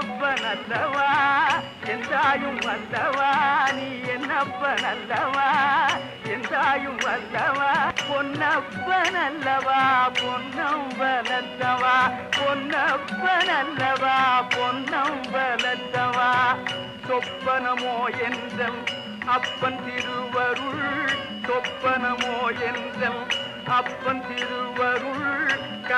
என்னப்ப நல்லவா எந்தாயும் வந்தவா நீ என்னப்ப நல்லவா எந்தாயும் வந்தவா பொன்னப்ப நல்லவா பொன்னம்ப நல்லவா பொன்னப்ப நல்லவா பொன்னம்ப நல்லவா சொப்பனமோ என்றும் அப்பன் திருவருள் சொப்பனமோ என்றும் அப்பன் திருவருள்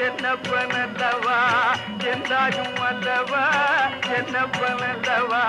என்ன நல்லவா என்றாயும் அல்லவா? என்னப்ப நல்லவா